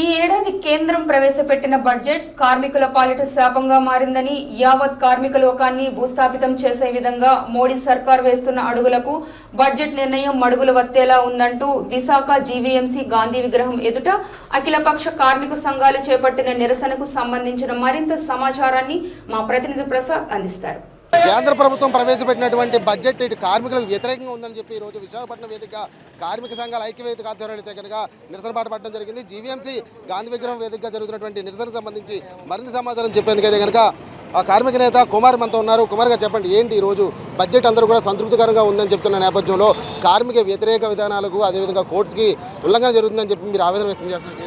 ఈ ఏడాది కేంద్రం ప్రవేశపెట్టిన బడ్జెట్ కార్మికుల పాలిట శాపంగా మారిందని యావత్ కార్మిక లోకాన్ని భూస్థాపితం చేసే విధంగా మోడీ సర్కార్ వేస్తున్న అడుగులకు బడ్జెట్ నిర్ణయం మడుగులు వత్తేలా ఉందంటూ విశాఖ జీవీఎంసీ గాంధీ విగ్రహం ఎదుట అఖిలపక్ష కార్మిక సంఘాలు చేపట్టిన నిరసనకు సంబంధించిన మరింత సమాచారాన్ని మా ప్రతినిధి ప్రసాద్ అందిస్తారు. కేంద్ర ప్రభుత్వం ప్రవేశపెట్టినటువంటి బడ్జెట్ ఇటు కార్మికులకు వ్యతిరేకంగా ఉందని చెప్పి ఈ రోజు విశాఖపట్నం వేదిక కార్మిక సంఘాల ఐక్యవేదిక ఆధ్వర్యంలో అయితే కనుక నిరసన పాట పట్టడం జరిగింది. జీవీఎంసీ గాంధీ విగ్రహం వేదికగా జరుగుతున్నటువంటి నిరసనకు సంబంధించి మరిన్ని సమాచారం చెప్పేందుకైతే కనుక ఆ కార్మిక నేత కుమార్ మనతో ఉన్నారు. కుమార్ గారు చెప్పండి ఏంటి ఈ రోజు బడ్జెట్ అందరూ కూడా సంతృప్తికరంగా ఉందని చెప్తున్న నేపథ్యంలో కార్మిక వ్యతిరేక విధానాలకు అదేవిధంగా కోర్ట్స్కి ఉల్లంఘన జరుగుతుందని చెప్పి మీరు ఆవేదన వ్యక్తం చేస్తున్నారు.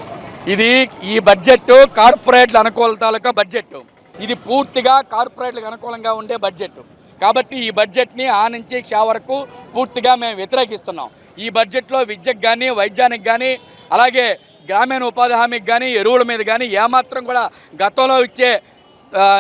ఇది ఈ బడ్జెట్ కార్పొరేట్ల అనుకూలతాలకు బడ్జెట్ ఇది పూర్తిగా కార్పొరేట్లకు అనుకూలంగా ఉండే బడ్జెట్ కాబట్టి ఈ బడ్జెట్ని ఆ నుంచి క్షా వరకు పూర్తిగా మేము వ్యతిరేకిస్తున్నాం. ఈ బడ్జెట్లో విద్యకు కానీ వైద్యానికి కానీ అలాగే గ్రామీణ ఉపాధి హామీకి కానీ ఎరువుల మీద కానీ ఏమాత్రం కూడా గతంలో ఇచ్చే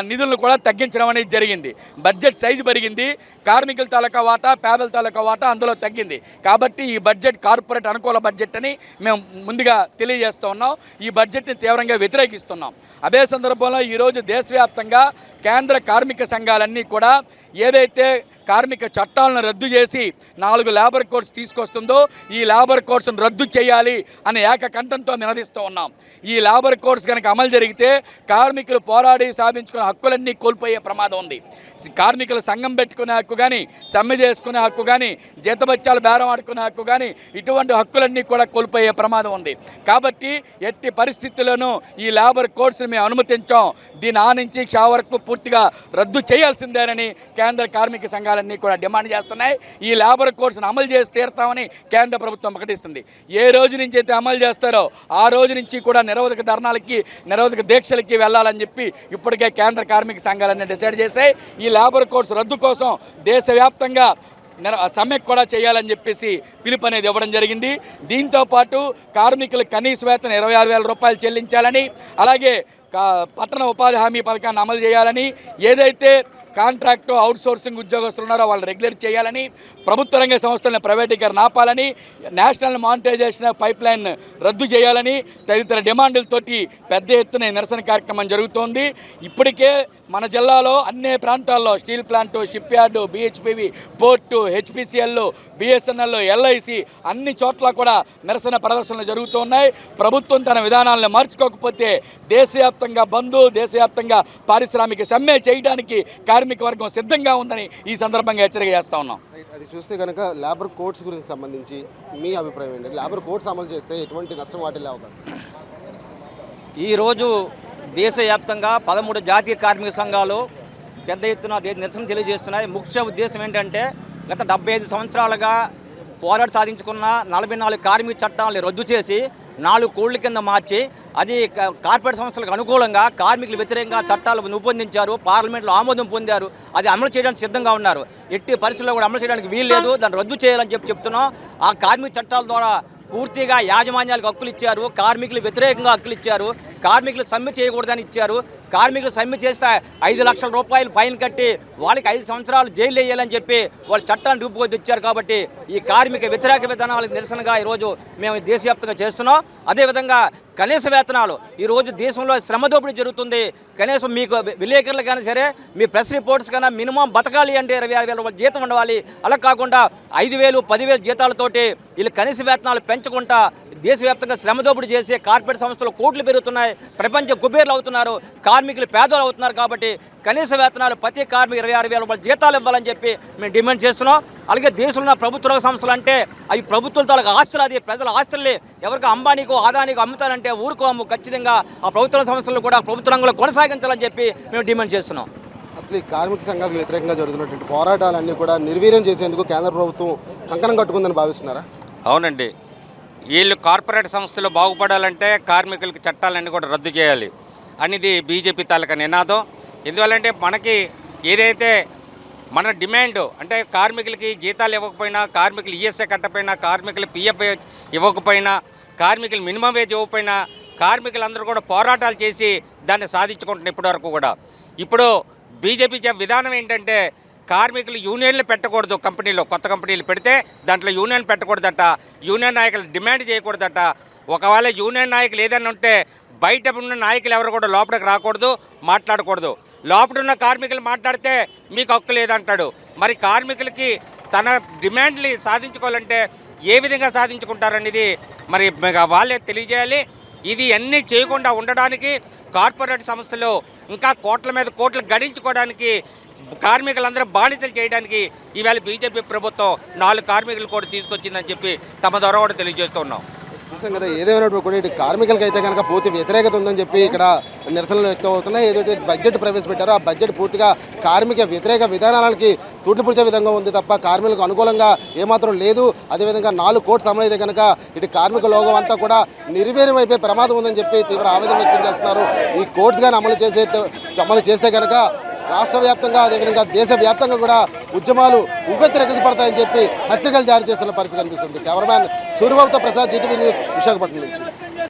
నిధులను కూడా తగ్గించడం అనేది జరిగింది. బడ్జెట్ సైజు పెరిగింది. కార్మికుల తాలూకా వాటా పేదల తాలూకా వాటా అందులో తగ్గింది. కాబట్టి ఈ బడ్జెట్ కార్పొరేట్ అనుకూల బడ్జెట్ అని మేము ముందుగా తెలియజేస్తూ ఉన్నాం. ఈ బడ్జెట్ని తీవ్రంగా వ్యతిరేకిస్తున్నాం. అదే సందర్భంలో ఈరోజు దేశవ్యాప్తంగా కేంద్ర కార్మిక సంఘాలన్నీ కూడా ఏదైతే కార్మిక చట్టాలను రద్దు చేసి నాలుగు లేబర్ కోడ్స్ తీసుకొస్తుందో ఈ లేబర్ కోడ్స్ను రద్దు చేయాలి అనే ఏకకంఠంతో నినదిస్తూ ఉన్నాం. ఈ లేబర్ కోడ్స్ కనుక అమలు జరిగితే కార్మికులు పోరాడి సాధించుకునే హక్కులన్నీ కోల్పోయే ప్రమాదం ఉంది. కార్మికులు సంఘం పెట్టుకునే హక్కు కానీ సమ్మె చేసుకునే హక్కు కానీ జీతబత్యాలు బేరం ఆడుకునే హక్కు కానీ ఇటువంటి హక్కులన్నీ కూడా కోల్పోయే ప్రమాదం ఉంది. కాబట్టి ఎట్టి పరిస్థితుల్లోనూ ఈ లేబర్ కోడ్స్ని మేము అనుమతించాం. దీని ఆ నుంచి షా వరకు పూర్తిగా రద్దు చేయాల్సిందేనని కేంద్ర కార్మిక సంఘాలన్నీ కూడా డిమాండ్ చేస్తున్నాయి. ఈ లేబర్ కోర్సును అమలు చేసి తీరుతామని కేంద్ర ప్రభుత్వం ప్రకటిస్తుంది. ఏ రోజు నుంచి అయితే అమలు చేస్తారో ఆ రోజు నుంచి కూడా నిరోధక ధర్నాలకి నిరోధక దీక్షలకి వెళ్ళాలని చెప్పి ఇప్పటికే కేంద్ర కార్మిక సంఘాలన్నీ డిసైడ్ చేశాయి. ఈ లేబర్ కోడ్స్ రద్దు కోసం దేశవ్యాప్తంగా సమ్మె కూడా చేయాలని చెప్పేసి పిలుపు అనేది ఇవ్వడం జరిగింది. దీంతో పాటు కనీస వేతన ఇరవై ఆరు వేల రూపాయలు చెల్లించాలని అలాగే కా- పట్టణ ఉపాధి హామీ పథకాన్ని అమలు చేయాలని ఏదైతే కాంట్రాక్టు అవుట్ సోర్సింగ్ ఉద్యోగస్తులు ఉన్నారో వాళ్ళు రెగ్యులర్ చేయాలని ప్రభుత్వ రంగ సంస్థలను ప్రైవేటీకరణ ఆపాలని నేషనల్ మానిటైజేషన్ పైప్ లైన్ రద్దు చేయాలని తదితర డిమాండ్లతోటి పెద్ద ఎత్తున నిరసన కార్యక్రమం జరుగుతోంది. ఇప్పటికే మన జిల్లాలో అన్ని ప్రాంతాల్లో steel plant ship yard BHPV port HPCL BSNL LIC అన్ని చోట్ల కూడా నిరసన ప్రదర్శనలు జరుగుతున్నాయి. ప్రభుత్వం తన విధానాలను మార్చుకోకపోతే దేశవ్యాప్తంగా బంధు దేశవ్యాప్తంగా పారిశ్రామిక సమ్మె చేయడానికి కార్మిక వర్గం సిద్ధంగా ఉందని ఈ సందర్భంగా హెచ్చరిక చేస్తా ఉన్నాం. రైట్. అది చూస్తే కనుక లేబర్ కోడ్స్ గురించి సంబంధించి మీ అభిప్రాయం ఏంటి? లేబర్ కోడ్స్ అమలు చేస్తే ఎటువంటి నష్టం వాటిల్లే అవకాశం ఈరోజు దేశవ్యాప్తంగా పదమూడు జాతీయ కార్మిక సంఘాలు పెద్ద ఎత్తున నిరసన తెలియజేస్తున్నాయి. ముఖ్య ఉద్దేశం ఏంటంటే గత డెబ్బై ఐదు సంవత్సరాలుగా పోరాట సాధించుకున్న నలభై నాలుగు కార్మిక చట్టాలను రద్దు చేసి నాలుగు కోళ్ళ కింద మార్చి అది కార్పొరేట్ సంస్థలకు అనుకూలంగా కార్మికులు వ్యతిరేకంగా చట్టాలు రూపొందించారు పార్లమెంట్లో ఆమోదం పొందారు అది అమలు చేయడానికి సిద్ధంగా ఉన్నారు. ఎట్టి పరిస్థితుల్లో కూడా అమలు చేయడానికి వీలు లేదు దాన్ని రద్దు చేయాలని చెప్పి చెప్తున్నాం. ఆ కార్మిక చట్టాల ద్వారా పూర్తిగా యాజమాన్యాలకు హక్కులు ఇచ్చారు కార్మికులు వ్యతిరేకంగా హక్కులు ఇచ్చారు. కార్మికులు సమ్మె చేయకూడదని ఇచ్చారు. కార్మికులు సమ్మె చేస్తే ఐదు లక్షల రూపాయలు ఫైన్ కట్టి వాళ్ళకి ఐదు సంవత్సరాలు జైలు వేయాలని చెప్పి వాళ్ళు చట్టాన్ని రూపుకొచ్చి ఇచ్చారు కాబట్టి ఈ కార్మిక వ్యతిరేక విధానాలకు నిరసనగా ఈరోజు మేము దేశవ్యాప్తంగా చేస్తున్నాం. అదేవిధంగా కనీస వేతనాలు. ఈరోజు దేశంలో శ్రమ దోపిడీ జరుగుతుంది. కనీసం మీకు విలేకరులు కానీ సరే మీ ప్రెస్ రిపోర్ట్స్ కన్నా మినిమం బతకాలి అంటే ఇరవై ఆరు వేల జీతం ఉండాలి. అలా కాకుండా ఐదు వేలు పదివేలు జీతాలతోటి వీళ్ళు కనీస వేతనాలు పెంచకుండా దేశవ్యాప్తంగా శ్రమ దోపిడీ చేసే కార్పొరేట్ సంస్థలు కోట్లు పెరుగుతున్నాయి. ప్రపంచ కుబేర్లు అవుతున్నారు కార్మికులు పేదలు అవుతున్నారు కాబట్టి కనీస వేతనాలు ప్రతి కార్మికు ఇరవై ఆరు వేల రూపాయల జీతాలు ఇవ్వాలని చెప్పి మేము డిమాండ్ చేస్తున్నాం. అలాగే దేశంలో ఉన్న ప్రభుత్వ రంగ సంస్థలు అంటే అవి ప్రభుత్వం తాలూకు ఆస్తులు అది ప్రజల ఆస్తుల్ని ఎవరికి అంబానీకో ఆదానికో అమ్ముతారంటే ఊరుకోము. ఖచ్చితంగా ఆ ప్రభుత్వ రంగ సంస్థలు కూడా ప్రభుత్వ రంగంలో కొనసాగించాలని చెప్పి మేము డిమాండ్ చేస్తున్నాం. అసలు ఈ కార్మిక సంఘాలకు వ్యతిరేకంగా జరుగుతున్నటువంటి పోరాటాలన్నీ కూడా నిర్వీర్యం చేసేందుకు కేంద్ర ప్రభుత్వం కంకణం కట్టుకుందని భావిస్తున్నారా? అవునండి. వీళ్ళు కార్పొరేట్ సంస్థలు బాగుపడాలంటే కార్మికులకి చట్టాలన్నీ కూడా రద్దు చేయాలి అనేది బీజేపీ తాలూకా నినాదం. ఎందువల్లంటే మనకి ఏదైతే మన డిమాండ్ అంటే కార్మికులకి జీతాలు ఇవ్వకపోయినా కార్మికులు ఈఎస్ఐ కట్టపోయినా కార్మికులు పిఎఫ్ ఇవ్వకపోయినా కార్మికులు మినిమం వేజ్ ఇవ్వకపోయినా కార్మికులందరూ కూడా పోరాటాలు చేసి దాన్ని సాధించుకుంటున్నారు ఇప్పటివరకు కూడా. ఇప్పుడు బీజేపీ చే విధానం ఏంటంటే కార్మికులు యూనియన్లు పెట్టకూడదు కంపెనీలో కొత్త కంపెనీలు పెడితే దాంట్లో యూనియన్ పెట్టకూడదట యూనియన్ నాయకులు డిమాండ్ చేయకూడదట. ఒకవేళ యూనియన్ నాయకులు ఏదైనా ఉంటే బయట ఉన్న నాయకులు ఎవరు కూడా లోపలికి రాకూడదు మాట్లాడకూడదు. లోపల ఉన్న కార్మికులు మాట్లాడితే మీకు హక్కు లేదంటాడు. మరి కార్మికులకి తన డిమాండ్లు సాధించుకోవాలంటే ఏ విధంగా సాధించుకుంటారనేది మరి వాళ్ళే తెలియజేయాలి. ఇది అన్నీ చేయకుండా ఉండడానికి కార్పొరేట్ సంస్థలు ఇంకా కోట్ల మీద కోట్లు గడించుకోవడానికి కార్మికులందరూ బానిసలు చేయడానికి ఈవేళ బీజేపీ ప్రభుత్వం నాలుగు కార్మికులు కూడా తీసుకొచ్చిందని చెప్పి తమ ద్వారా కూడా తెలియజేస్తున్నాం చూసాం కదా ఏదేమైనప్పుడు కూడా ఇటు కార్మికులకి అయితే కనుక పూర్తి వ్యతిరేకత ఉందని చెప్పి ఇక్కడ నిరసనలు వ్యక్తం అవుతున్నాయి. ఏదైతే బడ్జెట్ ప్రవేశపెట్టారో ఆ బడ్జెట్ పూర్తిగా కార్మిక వ్యతిరేక విధానాలకి తూట్లుపుడిచే విధంగా ఉంది తప్ప కార్మికులకు అనుకూలంగా ఏమాత్రం లేదు. అదేవిధంగా నాలుగు కోట్ల అమలు అయితే కనుక ఇటు కార్మిక లోగం అంతా కూడా నిర్వీర్యమైపోయే ప్రమాదం ఉందని చెప్పి తీవ్ర ఆవేదన వ్యక్తం చేస్తున్నారు. ఈ కోర్ట్స్ కానీ అమలు చేసే అమలు చేస్తే కనుక రాష్ట్ర వ్యాప్తంగా అదేవిధంగా దేశవ్యాప్తంగా కూడా ఉద్యమాలు ఉవ్వెత్తిరెగసిపడతాయని చెప్పి హెచ్చరికలు జారీ చేస్తున్న పరిస్థితి కనిపిస్తుంది. Cameraman సూర్యబాబుతో Prasad G TV news Visakhapatnam నుంచి.